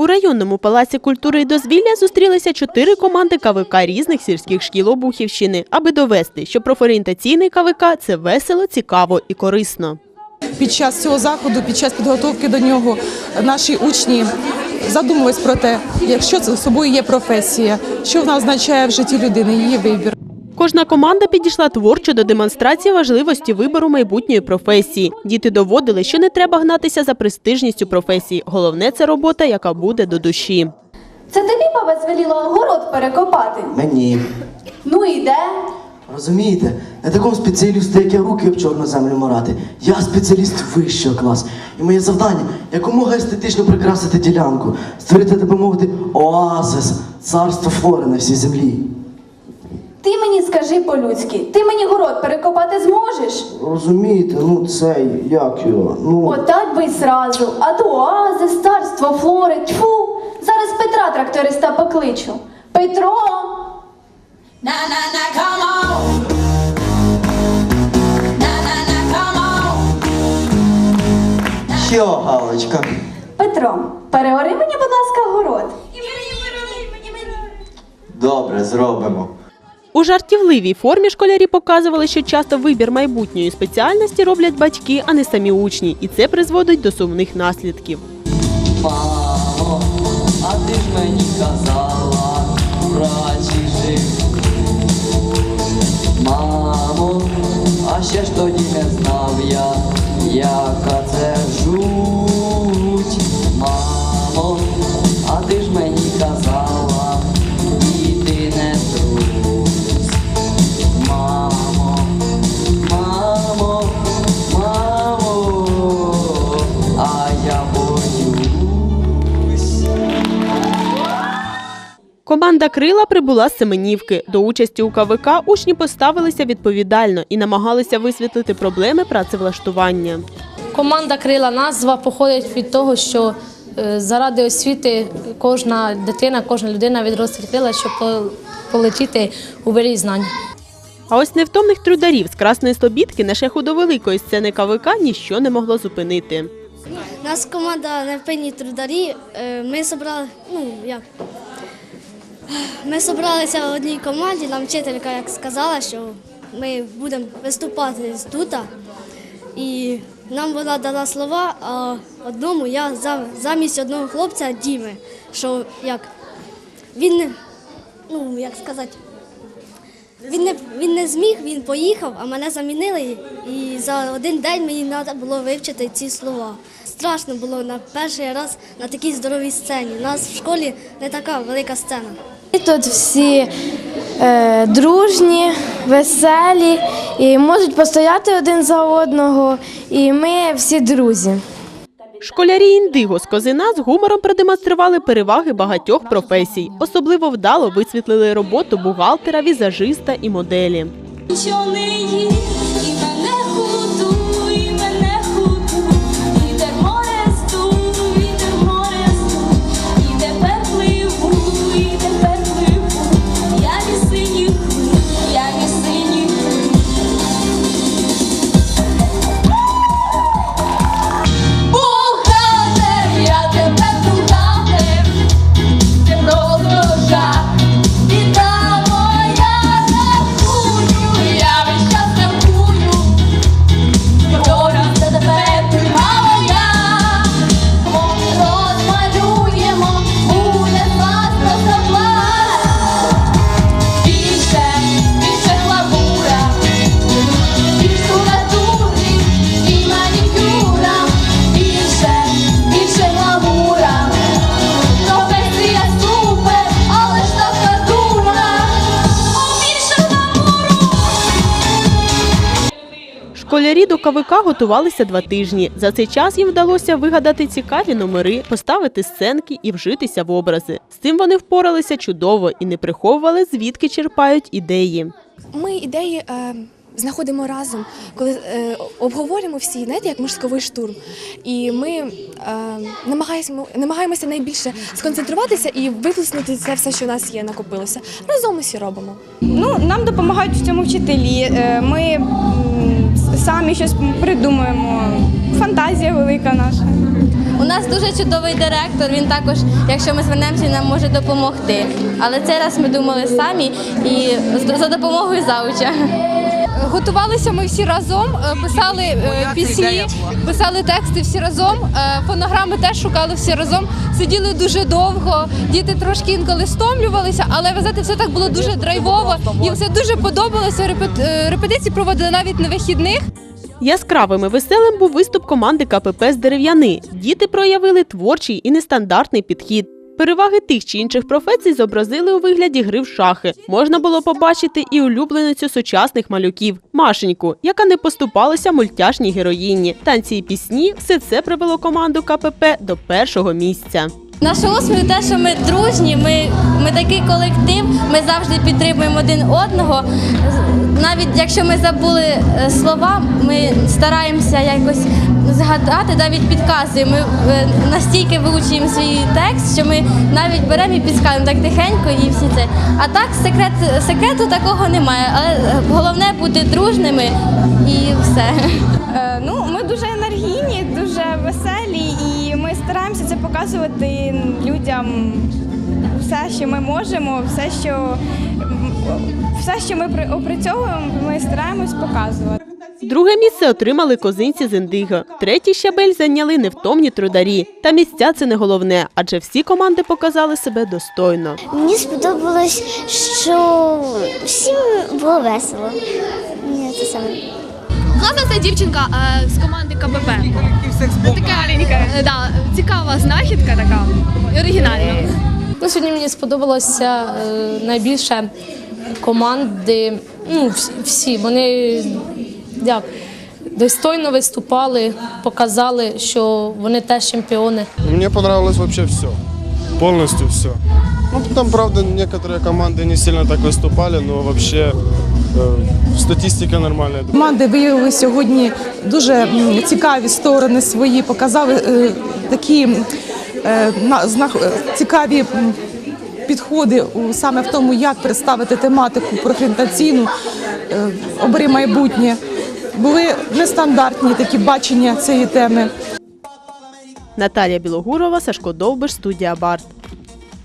У районному палаці культури і дозвілля зустрілися чотири команди КВК різних сільських шкіл Обухівщини, аби довести, що профорієнтаційний КВК – це весело, цікаво і корисно. Під час цього заходу, під час підготовки до нього, наші учні задумались про те, якщо це собою є професія, що вона означає в житті людини, її вибір. Кожна команда підійшла творчо до демонстрації важливості вибору майбутньої професії. Діти доводили, що не треба гнатися за престижністю професії. Головне це робота, яка буде до душі. Це тобі баба звеліла город перекопати. Мені. Ну і де? Розумієте, не такому спеціалісту, як я руки об чорну землю морати. Я спеціаліст вищого класу. І моє завдання якомога естетично прикрасити ділянку, створити, так би мовити, оазис, царство флори на всій землі. Ти мені скажи по-людськи, ти мені город перекопати зможеш? Розумієте, ну цей, як його, ну. Отак би й зразу. А то оазис, царство флори, тьфу. Зараз Петра тракториста покличу. Петро! Na na na, come on. Що, Галочка? Петро, переори мені, будь ласка, город. Добре, зробимо. У жартівливій формі школярі показували, що часто вибір майбутньої спеціальності роблять батьки, а не самі учні, і це призводить до сумних наслідків. Мамо, а ти ж мені казала, жив. Мамо, а ще ж тоді Команда Крила прибула з Семенівки. До участі у КВК учні поставилися відповідально і намагалися висвітлити проблеми працевлаштування. Команда Крила назва походить від того, що е, заради освіти кожна дитина, кожна людина відростить крила, щоб полетіти у вирій знань. А ось невтомних трударів з Красної Слобідки на шляху до великої сцени КВК ніщо не могло зупинити. У нас команда невпинні трударі. Е, Ми зібрали, ну як. Ми зібралися в одній команді, нам вчителька як сказала, що ми будемо виступати з тута. І нам вона дала слова, а одному я замість одного хлопця Діми, що як він ну як сказати, він не, він не зміг, він поїхав, а мене замінили. І за один день мені треба було вивчити ці слова. Страшно було на перший раз на такій здоровій сцені. У нас в школі не така велика сцена. Тут всі е, дружні, веселі і можуть постояти один за одного, і ми всі друзі. Школярі індиго з Козина з гумором продемонстрували переваги багатьох професій. Особливо вдало висвітлили роботу бухгалтера, візажиста і моделі. До КВК готувалися два тижні. За цей час їм вдалося вигадати цікаві номери, поставити сценки і вжитися в образи. З цим вони впоралися чудово і не приховували, звідки черпають ідеї. Ми ідеї е, знаходимо разом, коли е, обговорюємо всі, знаєте, як мозковий штурм. І ми е, намагаємося, намагаємося найбільше сконцентруватися і виплеснути це все, що у нас є, накопилося. Разом усі робимо. Ну, нам допомагають в цьому вчителі. Е, Ми самі щось придумуємо. Фантазія велика наша. У нас дуже чудовий директор. Він також, якщо ми звернемося, нам може допомогти. Але цей раз ми думали самі і за допомогою зауча. Готувалися ми всі разом, е, писали е, пісні, писали тексти всі разом. е, Фонограми теж шукали всі разом. Сиділи дуже довго. Діти трошки інколи стомлювалися, але ви знаєте, все так було дуже драйвово. Їм все дуже подобалося. Репет- Репетиції проводили навіть на вихідних. Яскравим і веселим був виступ команди КПП з дерев'яни. Діти проявили творчий і нестандартний підхід. Переваги тих чи інших професій зобразили у вигляді гри в шахи. Можна було побачити і улюбленицю сучасних малюків Машеньку, яка не поступалася мультяшній героїні. Танці і пісні все це привело команду КПП до першого місця. Наша усміх те, що ми дружні, ми, ми такий колектив, ми завжди підтримуємо один одного. Навіть якщо ми забули е, слова, ми стараємося якось згадати, навіть підказуємо. Ми е, настільки вивчуємо свій текст, що ми навіть беремо і підказуємо так тихенько і всі це. А так секрет, секрету такого немає. Але головне бути дружними і все. Е, Ну, ми дуже енергійні, дуже веселі, і ми стараємося це показувати людям все, що ми можемо, все, що все, що ми опрацьовуємо, ми стараємось показувати. Друге місце отримали козинці з індиго. Третій щабель зайняли невтомні трударі. Та місця це не головне, адже всі команди показали себе достойно. Мені сподобалось, що всім було весело. Мені це саме. Власне, це дівчинка е, з команди КБП. Така е, да, цікава знахідка така оригінальна. Ну, сьогодні мені сподобалося е, найбільше команди. Ну, всі- всі вони як, достойно виступали, показали, що вони теж чемпіони. Мне понравилось вообще все. Полностью все. Ну, там, правда, некоторые команды не сильно так выступали, но вообще э, статистика нормальная. Команди виявили сьогодні дуже м, цікаві сторони свої, показали е, такі е, на- знах- е, цікаві підходи саме в тому, як представити тематику профорієнтаційну е, обери майбутнє. Були нестандартні такі бачення цієї теми. Наталія Білогурова, Сашко Довбиш, студія Барт.